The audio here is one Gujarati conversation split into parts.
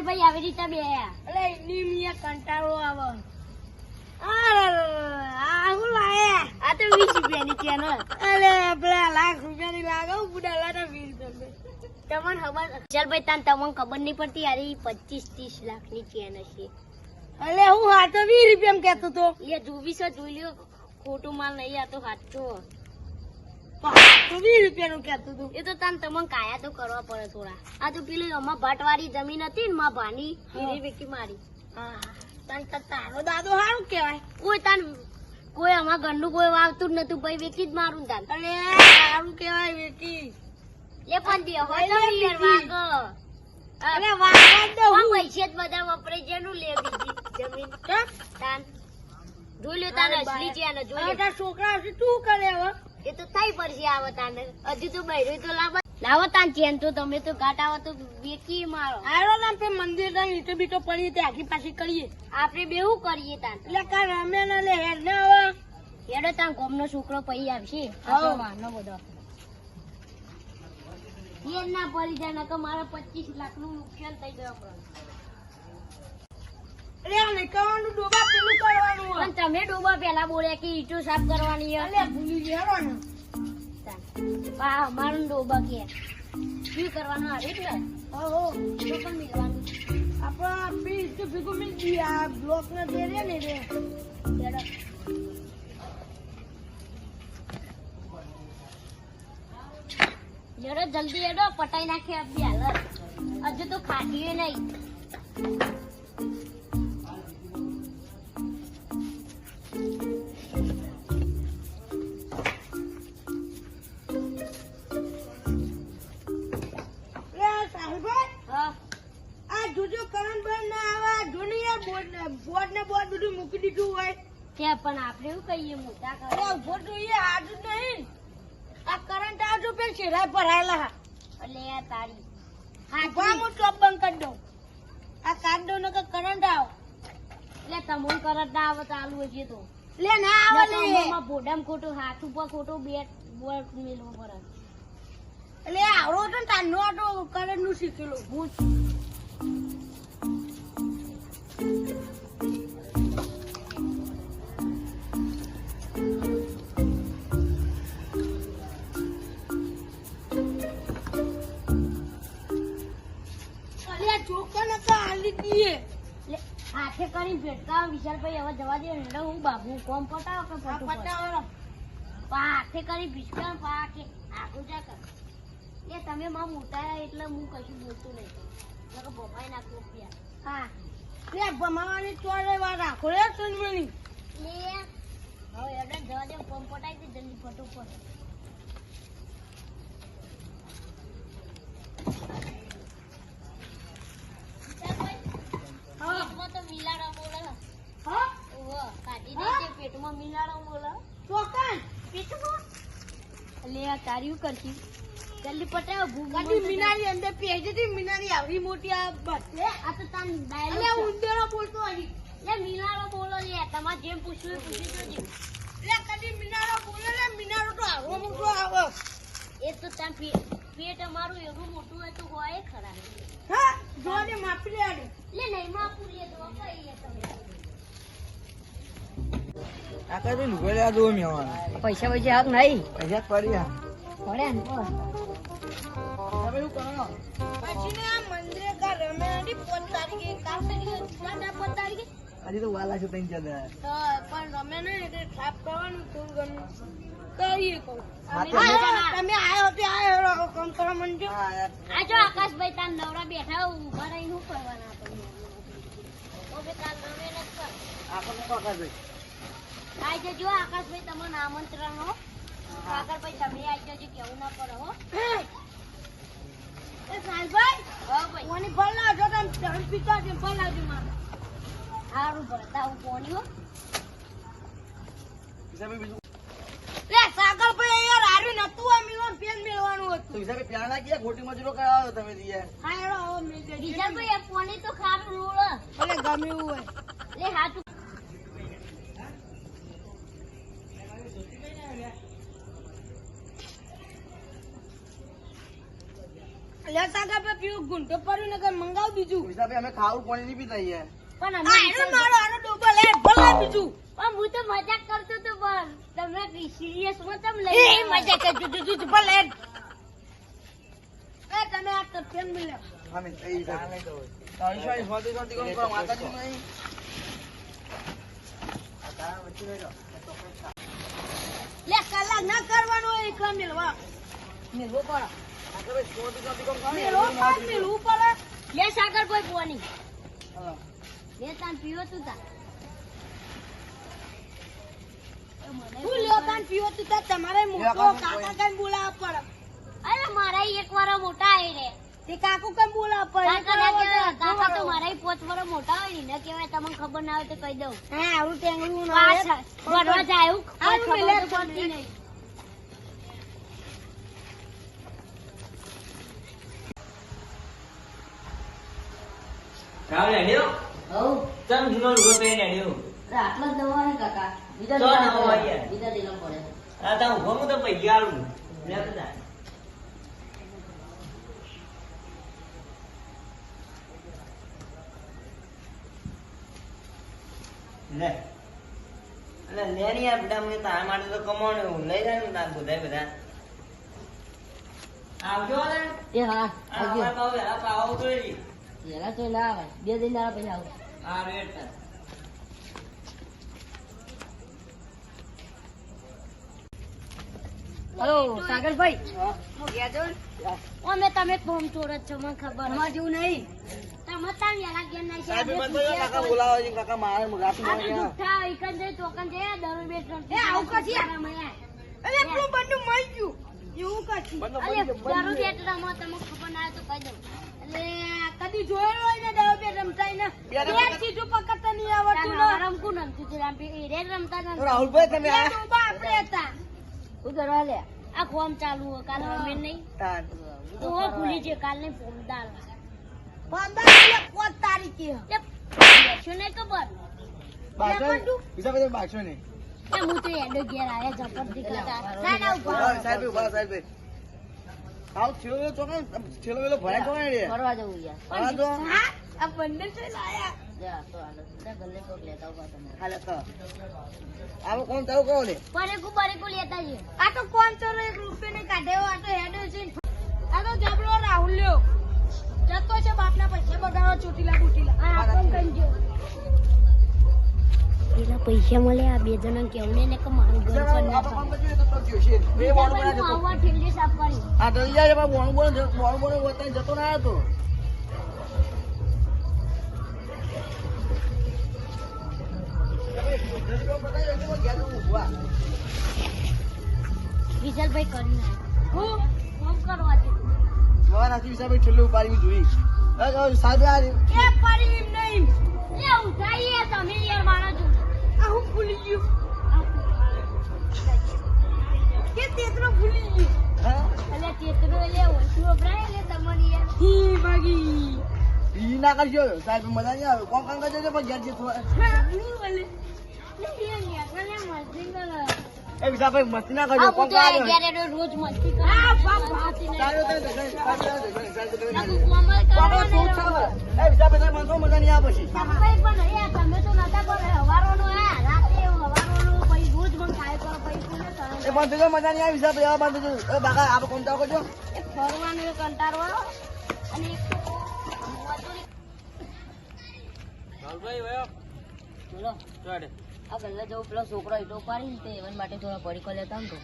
વિશાલભાઈ આવી રીતે બે. અલે નિમિયા કંટાળો આવો. આ હું લાયા આ તો વીસ રૂપિયાની ચેનલ અલે પેલા લાખ રૂપિયાની લાગે હું બુડા લાટા વીસ રૂપિયા. તમને ખબર વિશાલભાઈ તાન તમને ખબર નહીં પડતી યાર પચીસ ત્રીસ લાખની ચેન હશે અલે હું હા તો વીસ રૂપિયા કેતો તો. એ જોવીસો જોઈ લ્યો. ખોટું માલ નહીં આ તો સાચો તો વીસ રૂપિયાનું કેતો તું. એ તો તાન તમને કાયા તો કરવા પડે થોડા. આ તો પેલી અમાર ભાટવાળી જમીન હતી ને માં ભાની એની વેકી મારી. હા તાર તારો દાદો સારું કેવાય કોઈ તાન કોઈ અમાર ઘરનું કોઈ વાવતું જ નતું. ભાઈ વેકી જ મારું તાન અલે સારું કેવાય વેકી. એ પણ દે હોય તો યાર બીજી. વાગ. અલે વાગવા હું પૈસે જ બધા વપરાય જેનું લે બીજી જમીન. તાન. જોઈ લ્યો તાન અસલી છે ને જોઈ લ્યો. છોકરા શું તું કરે હવે? એ તો થઈ પડશે આવો તાને હજુ તો બૈરું તો લાવો. લાવો તાન ચેન તો તમે તો ઘાટ તો વેચી મારો. આરો નામ પે મંદિર ના ઈટો બીટો પડીએ તે આખી પાછી કરીએ. આપણે બેવું કરીએ તાન. એટલે કા રમે ને લે હેડ આવે. હવે હેડો તાન ગોમનો છોકરો પૈ આવશે. હઉ. આપણો બધો. એ ના પડી જાય નકર મારા પચીસ લાખનું નુકસાન થઈ ગયો અરે આ ડોબા પેલું કરવાનું પણ તમે ડોબા પેલા બોલ્યા કે ઈટો સાફ કરવાની. અલે ભૂલી ગયો ને પા અમારું ડોબા કે. શું કરવાનું આવે એટલે? હો હો. તો પણ મિલવાનું. આપણા પીસ તો ભેગું મિલ ગઈ આ બ્લોક ને દે રે ને રે. હેડો હેડો જલ્દી એડો પટાઈ નાખે અબી હાલ હજુ તો ખાધીએ નહીં. ઊભો તો એ નહીં. આ કરંટ આવજો પેલ શેરા ભરાયેલા હા. એટલે આ તારી. હા હું ચોપ બંધ કરી દઉં. આ કાઢ દઉં ને કે કરંટ આવ. એટલે તમને કરંટ ના આવે ચાલુ હશે તો. લે ના આવે લે. નકર ભોડામાં ખોટું હાથ ઉપર ખોટું બે બોલ મેલવો પડે. એટલે આવડો તો ને તારનો આટો કરંટનું શીખેલું. ભૂત હાથે કરી ભેટકા વિશાલભાઈ હવે જવા દે એટલે હું બાબુ કોમ પટાવો કે ફટું પટાવો? હાથે કરી ભીસકા પા કે આગળ જા કર. એ તમે માં મોટા એટલે હું કશું બોલતું નહીં. નકર ભોપાઈ નાખું પ્યા હા. લે ભમાવાની ચોરે વાર રાખો રે સુનમણી લે. હવે એટલે જવા દે કોમ પટાઈ દે જલ્દી ફટું પડે હા પેટમાં તો મિલાડા બોલે હા ઓહો કાઢી હા? દે પેટમાં મિલાડા બોલે. ચોકન. પેટમાં? લે આ તારી કરતી જલ્દી પટાવ ભૂખ મિનારી અંદર પેજી હતી મિનારી આવડી મોટી આ બસ. આ તો તાન અલે ડાયલોગ બોલતો હજી. લે મિલાડો બોલો લે તમારે જેમ પૂછ્યું એ પૂછી લે કદી મિનારો બોલો લે મિનારો તો આવો મોટો આવે. એ તો તાન પેટ અમારું એવું મોટું હોય તો હોય ખરા. હા જોને માપી લે લે નહીં માપું તો તમે. આકાશ ભાઈ લુગડે લેવા દો મેવાના પૈસા પૈસા હાથ નહીં. પૈસા પડ્યા પડ્યા ને તો તમે શું કરો? પછી ને આ મંદિરે કા રમે નથી પોત તારીખે કામ તારીખે ના પોત તારીખે? આજે તો વાલા છે ત્રણ ચાર તો પણ રમે ને એટલે સાફ કરવાનું થોડું ઘણું કરીએ કહું. હા, તો હા, અમે- હા, તમે આયો તે આયો કામ કરવા મંડ્યો આ જો આકાશભાઈ નવરા બેઠા ઊભા રહીને શું કરવાના ભાઈ? આઈ જજો આકાશભાઈ તમને આમંત્રણ હો. આકાશભાઈ તમે આઈ જજો કેવું ના પડે હો. એ સાહેબભાઈ હા ભાઈ. કોની ફળ લાવજો તમે? ધન પીતા છે ફળ લાવજો મારે. સારું ભરતા હું કોની હો. લે સાગર ભાઈ યાર હારું નતું આ મિલવાનું પેન મેળવાનું તો હિસાબે પ્યાર ના ગયા ખોટી મજૂરો કરાવો તમે તો હા હેડો મિલ દે આ કોની તો ખારું રૂળ ભલે ગમ્યું હોય. લે હાથ લે સાગા પે પીવું ગુંટો પડ્યું ને કે મંગાવ બીજું? પૈસા વિશાભાઈ અમે ખાવું પાણી નહીં પીતા યાર પણ અમે આનો મારો આનો ડોબો લે ભલે બીજું. પણ હું તો મજાક કરતો તો પણ તમે સિરિયસમાં તમ લઈ એ મજાક કરજો જો જો ભલે. એ તમે આ તો પેન મિલે અમે એ વિશાભાઈ તારી શાળી ફોતી ફોતી કોણ કરો માતાજી નહીં. લે કલા ના કરવાનો એકલા મિલવા મિલવો પડે પડે લે સાગર લે તાન પીવો તું તા. લ્યો પીવો તું તમારે મોટો કાકા પડે અરે મારા એક વાર મોટા આવી રે. તે કાકુ કઈ બોલાવવા કાકા પડે કાકા તો મારા પોચ વર મોટા હોય ને કેવાય તમને ખબર ના હોય તો કહી દઉં. હા આવું ટેંગડું ના આવે. ભરવા જાય એવું આ ખબર પડતી નહીં. રાવ લેડ્યો હઉ. ચમ જૂનો લુગડો પહેરીને લેડ્યો આટલા જ હે કાકા. બીજા. યાર. બીજા દિલમ પડે. આ તા ઊભો હું તો પૈયા આલું લે બધા. લે. અલે લે ની યાર બધા મને તારા માટે તો કમાણું લઈ જાય ને તાર બધાય બધા. આવજો ને એ હા આ આવજો. પાવ પાવ તો જરા તો ના આવે બે દિન દાડા પછી આવું આ રેટ હલો સાગરભાઈ હા. હું અમે તમે ફોર્મ ચોર છો મને ખબર તમારે જેવું નહીં તમે તાર વેલા ઘેર ના સાહેબ, થઈ ગયો. કાકા બોલાવે છે. કાકા મારે રાતી આ ગયા. જુઠ્ઠા એકન જઈ તોકન જઈ દરરોજ બે ત્રણ એ આવું કશી અરે પેલું બંને મળી ગયું એવું કશી અરે બંધ. બે ત્રણ તમને ખબર ના હોય તો કહી દઉં કદી જોયેલો હોય ને દાવ બે રમતાય ને. બે બે રમતા- ચીજો પકડતા નહીં આવડતું ને રમકું રમતું હતું આમ એ રમતા હતા રાહુલભાઈ તમે બે આપણે હતા. શું કરવા લે. આ ફોર્મ ચાલુ હોય કાલ રમે નહીં. તો હો ભૂલી છે કાલ નહીં ફોર્મ દાલ એટલે પાંચ તારીખે. શું નહીં ખબર? બાગશો લે, ને? પણ વિશાભાઈ તમે બાગશો ને? હું તો એડો ઘેર આવ્યા દીકરા ના ના ઊભા રહો. સાહેબ, ઊભા સાહેબ. આવ છેલ્લો તો છેલ્લો વેલો ભરાય કોણ રે. ફરવા જવું યાર. હા તો. આ બંને છે લાયા જા તો હાલો. બધા ગલ્લે કોક લેતા ઊભા તમે. હાલે, તો. આવો કોણ ચાલુ કોણ લે? પરેકું પરેકું લેતા જઈએ. આ તો કોણ ચોરો એક રૂપિયા ને કાઢ્યો આ તો હેડો છે આ તો જબરો રાહુલ લ્યો. જતો છે બાપના પૈસા બગાડો ચોટીલા બુટીલા. આ આપણ કઈ જો પેલા પૈસા મળે આ બે જણા કેવને ને કે મારું ઘર પર ના હું આ યાર એમાં બોણ બોણ બોણ બોણ વતાઈને જતો ના હતો. વિશાલભાઈ કરી નાખ. હું? ફોન કરવા દે? હિસાબે છેલ્લું ઉપાડી જોઈ. સાહેબ એ પડી નહીં. એ ઉઠાઈએ તમે યાર મારા હું ભૂલી ગયું કે તેતરો ભૂલી ગયું? એટલે તેતરો એટલે ઓછું વપરાય એટલે તમારી યાર હી ભાગી ઈ ના કરજો સાહેબ મજા નહીં આવે કોણ કામ કરજો પણ ઘેર બોલે એ યાર મસ્તી ના કરજો હું તો કામ રોજ મસ્તી કરે આ બાપ કરવાના છે? એ વિશાભાઈ તમે મને તો મજા નહીં આવે પછી ભાઈ પણ એ તમે તો નતા કરે હવારોનો આ રાતે હવારોનો પછી રોજ મન ખાય કરો પછી કોને કરે એ બંધ તો મજા નહીં આવે વિશાભાઈ આ બંધ તો એ બાકા આપ કોણ કરજો એ ફરવાનો કંટાળો અને એક બોલો આ ગલ્લે જવું પેલો છોકરો એટલો પાડી ને તે એવન માટે થોડા પડીકો લેતા તો.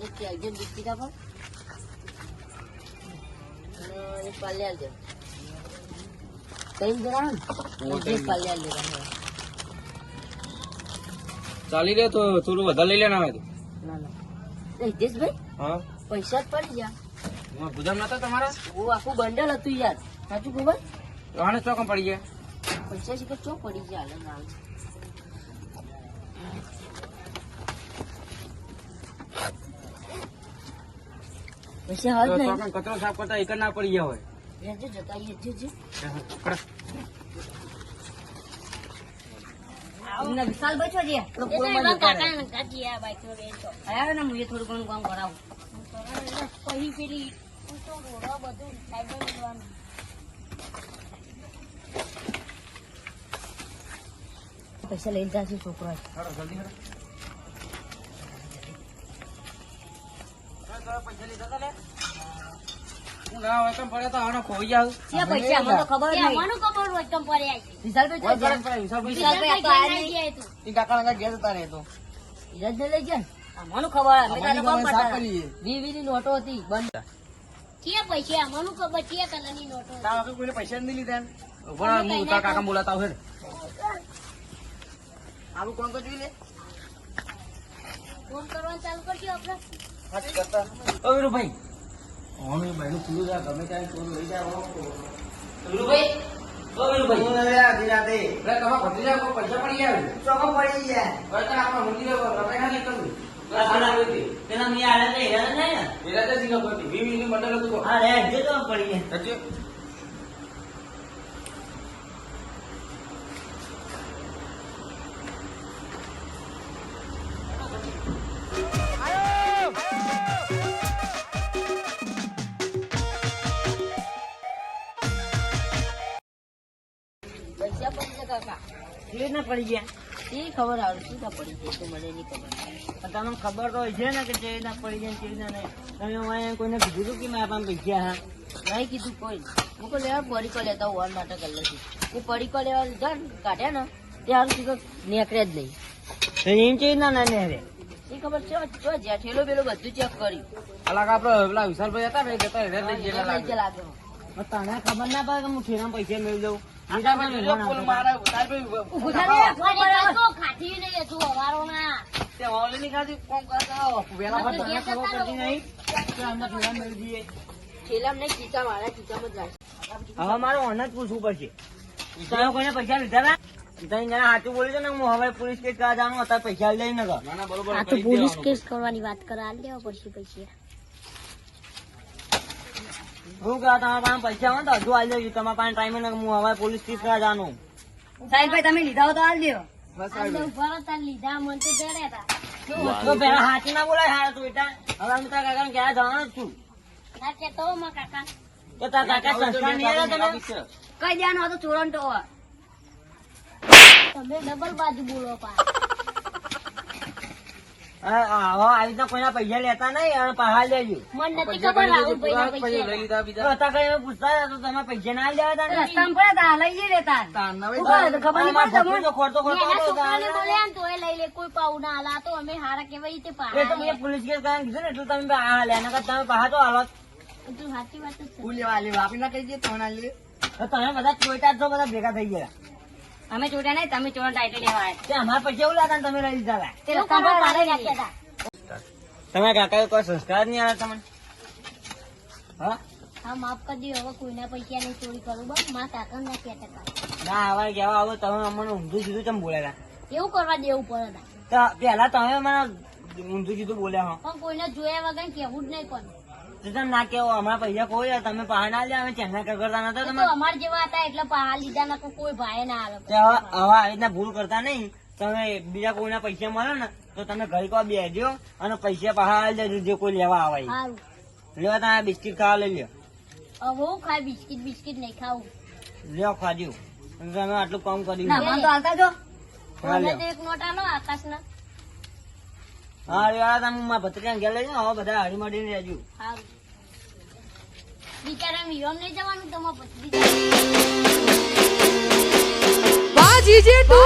એક કે અગિયાર બિસ્કીટા પર અને એક પાલ્યાલ દે કઈ જણા ને? એક પાલ્યાલ દે તમે ચાલી રહ્યો તો થોડું વધારે લઈ લેના આવે તો. હિતેશભાઈ હા? પૈસા જ પડી ગયા. ગુદામ નતા તમારા? ઓ આખું બંડલ હતું યાર. સાચું ખબર આને ચોકમ પડી ગયા. પૈસા શીખર ચો પડી ગયા હાલે પૈસા કચરો સાફ કરતા એક ના પડી ગયા હોય. રહેજો જતા એમને વિશાલ બચો છે. આવ્યો ને હું થોડું ઘણું કામ કરાવું પછી પેલી બધું મૂકવાનું. પૈસા લઈ જશે છોકરો હાલો, જલ્દી હાલો. ના હોય કેમ પડે તો આનો ખોઈ જાવ ક્યાં પૈસા? મને ખબર નહીં. હોય તો. વિશાલભાઈ આ. ઈ તો. ને લઈ ગયા મને. વી વી ની નોટો હતી. બંધ. પૈસા? નોટો. તારા કોઈને પૈસા લીધા? હું કાકા બોલાતા હોય આવું કોણ તો જોઈ લે? ફોન કરવાનું ચાલુ કરજો આપણે. હાથી કરતા ઓ વીરુભાઈ ઓનું બહેનું ખુલ્લું જાય ગમે ત્યાં ચોર લઈ જાય પૈસા પડી ગયા? ચોકો પડી ગયા હવે મંદિરે રમાઈ ના નીકળવું. પેલા મેં આડે તો ને એ રાતે જ નીકળતો હતી. વી વીની હતું તો. હા રે હજુ તો પડી ગયા રીતના પડી ગયા. એ ખબર આવે શું પડી ગઈ તો મને નહીં ખબર. તમને ખબર તો હોય છે ને કે જે ના પડી જાય ને કેવી રીતના નહીં. તમે અહીંયા કોઈને કીધું હતું કે મારા પાસે ભેગ્યા હા નહીં કીધું કોઈ. હું કહું લેવા પડીકો લેતા હોવા માટે કરી લઈશું. એ પડીકો લેવા લીધા ને કાઢ્યા ને તે હારું કીધું નીકળે જ નહીં. એમ કેવી ના ને હવે એ ખબર છે જ્યાં ઠેલો બેલો બધું ચેક કર્યું. અલગ આપડે પેલા વિશાલભાઈ હતા ને જતા લઈ ગયેલા લાગે. તને ખબર ના પડે કે હું ઠેરામાં પૈસા મેળવી દઉં? હતું. હવે મારે ઓન જ પૂછવું પડશે. તમે કોઈને પૈસા લીધા હતા? જરા સાચું બોલ્યું છે ને હું હવે પોલીસ કેસ કરવા જવાનું અત્યારે પૈસા લઈ ને ના, ના, બરોબર આ તો પોલીસ કેસ કરવાની વાત કરે આ લેવા પડશે પૈસા. હું કહો તમારા પાસે પૈસા હોય તો હજુ આવી દેજો. તમારા પાસે ટાઈમ ને હું હવે પોલીસ કેસ કરવા જવાનું. સાહેબ તમે લીધા હો તો આવી દો. આ તો ઊભા રહો, તાર લીધા મને તો જડ્યા હતા તો પેલા સાચું ના બોલાય હારા તું બેટા. હવે હું તારા કાકાને ક્યારે જવાનો જ છું? ના કહેતો હો કાકા. તો તારા કાકા સંસ્કાર નહીં તમે? કઈ દેવાનું હતું ચોરણ તો તમે ડબલ બાજુ બોલો પા આવી રીતના કોઈના પૈસા લેતા નહીં અને લેજો. મને નથી ખબર પૂછતા તો તમે પૈસા ના લેવા રસ્તામાં પડ્યા તા લઈ લેતા. ખબર તો લઈ લે કોઈ પાઉ ના હાલા તો અમે હારા કેવાય તે એ તો મેં પોલીસ કેસ કરવા કીધું ને એટલે તમે આ લે નકર તમે પહા તો હાલો તું સાચી વાત છે. લેવા લેવા આપી ના કહી દઈએ તો ના લે. તમે બધા ચોઈટા છો બધા ભેગા થઈ ગયા. અમે ચોટ્યા નહીં તમે ચોરણ ટાઈટલ લેવા આવ્યા તે અમારા પૈસા એવું લાગે તમે લઈ લીધા તે એવું રસ્તા કરવા પર પાડે હાલે રાખ્યા હતા તમારા કાકાએ કોઈ સંસ્કાર નહીં આવ્યા તમને? હા? હા માફ કરી દો હવે કોઈના પૈસા ની ચોરી કરું બસ મારા કાકા ના કહેતા હતા ના હવે કેવા આવો તમે અમને ઊંધું સીધું ચમ બોલ્યા એવું કરવા દેવું પડે પેલા તમે મને ઊંધું સીધું બોલ્યા હો. પણ કોઈને જોયા વગર કેવું જ નહીં પણ. તો ના કેવો અમારા પૈસા કોઈ તમે પહાડ ના લે અમે ચેના કરતા નતા તમે. અમાર જેવા હતા એટલે પહાડ લીધા ના કોઈ ભાઈ ના આવે. હવે હવે આવી રીતના ભૂલ કરતા નહીં. તમે બીજા કોઈના પૈસા મળે ને તો તમે ઘરે કો બેજો અને પૈસા પહાડ દેજો જે કોઈ લેવા આવે લેવા તમે બિસ્કિટ ખાવા લઈ લ્યો. હવે હું ખાય બિસ્કિટ બિસ્કિટ નહીં ખાવું લ્યો ખાજો તમે આટલું કામ કર્યું. તો હાલતા જો એક નોટ આલો હા રેવા તમે મારા ભત્રીજાને ઘેર લઈ જાઓ બધા હળી મળીને રહેજો. બિચારા વિરોમ નહીં જવાનું તો જીજે ટુ